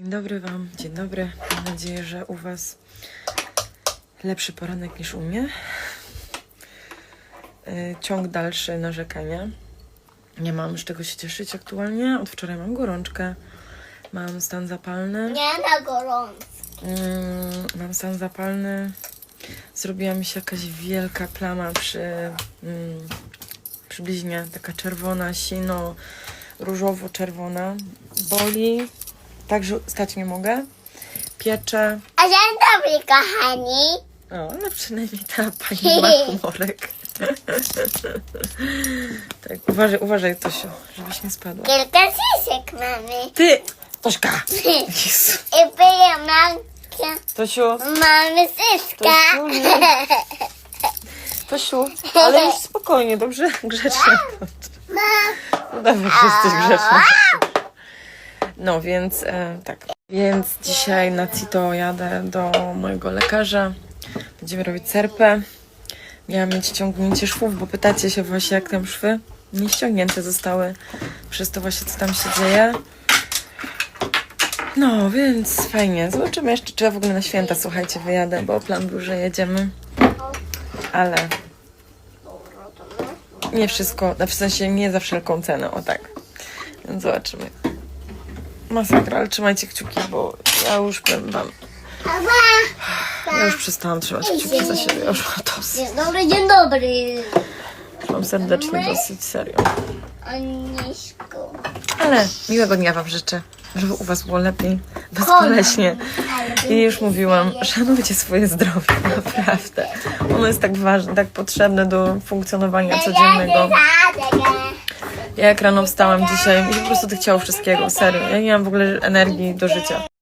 Dzień dobry Wam, dzień dobry. Mam nadzieję, że u Was lepszy poranek niż u mnie. Yy, Ciąg dalszy narzekania. Nie mam z czego się cieszyć aktualnie. Od wczoraj mam gorączkę, mam stan zapalny. Nie na gorąco. Mm, mam stan zapalny. Zrobiła mi się jakaś wielka plama przy, mm, przy bliźnie. Taka czerwona, sino, różowo-czerwona. Boli. Także stać nie mogę. Piecze. A dzień dobry, kochani. O, ale przynajmniej ta pani ma humorek. tak, uważaj, uważaj, Tosiu, żebyś nie spadła. Kilka sisek mamy. Ty! Tośka! Jezu. I byję mamkę. Tosiu, Mamy syska. Tosiu, nie. Tosiu, ale już spokojnie, dobrze? Grzecznie. No dawaj, że jesteś grzeczna. No więc e, tak. Więc dzisiaj na CITO jadę do mojego lekarza. Będziemy robić serpę. Miałam mieć ściągnięcie szwów, bo pytacie się właśnie jak tam szwy. Nie ściągnięte zostały. Przez to właśnie co tam się dzieje. No, więc fajnie. Zobaczymy jeszcze, czy ja w ogóle na święta, słuchajcie, wyjadę, bo plan był, że jedziemy. Ale nie wszystko, w sensie nie za wszelką cenę, o tak. Więc zobaczymy. Masakra, ale trzymajcie kciuki, bo ja już powiem wam, ja już przestałam trzymać kciuki za siebie, już mam dosyć. Dzień dobry, dzień dobry. Mam serdecznie dosyć, serio. Aniśku. Ale miłego dnia wam życzę, żeby u was było lepiej, bezboleśnie. I już mówiłam, szanujcie swoje zdrowie, naprawdę. Ono jest tak ważne, tak potrzebne do funkcjonowania codziennego. Ja jak rano wstałam dzisiaj i po prostu tych chciało wszystkiego, serio. Ja nie mam w ogóle energii do życia.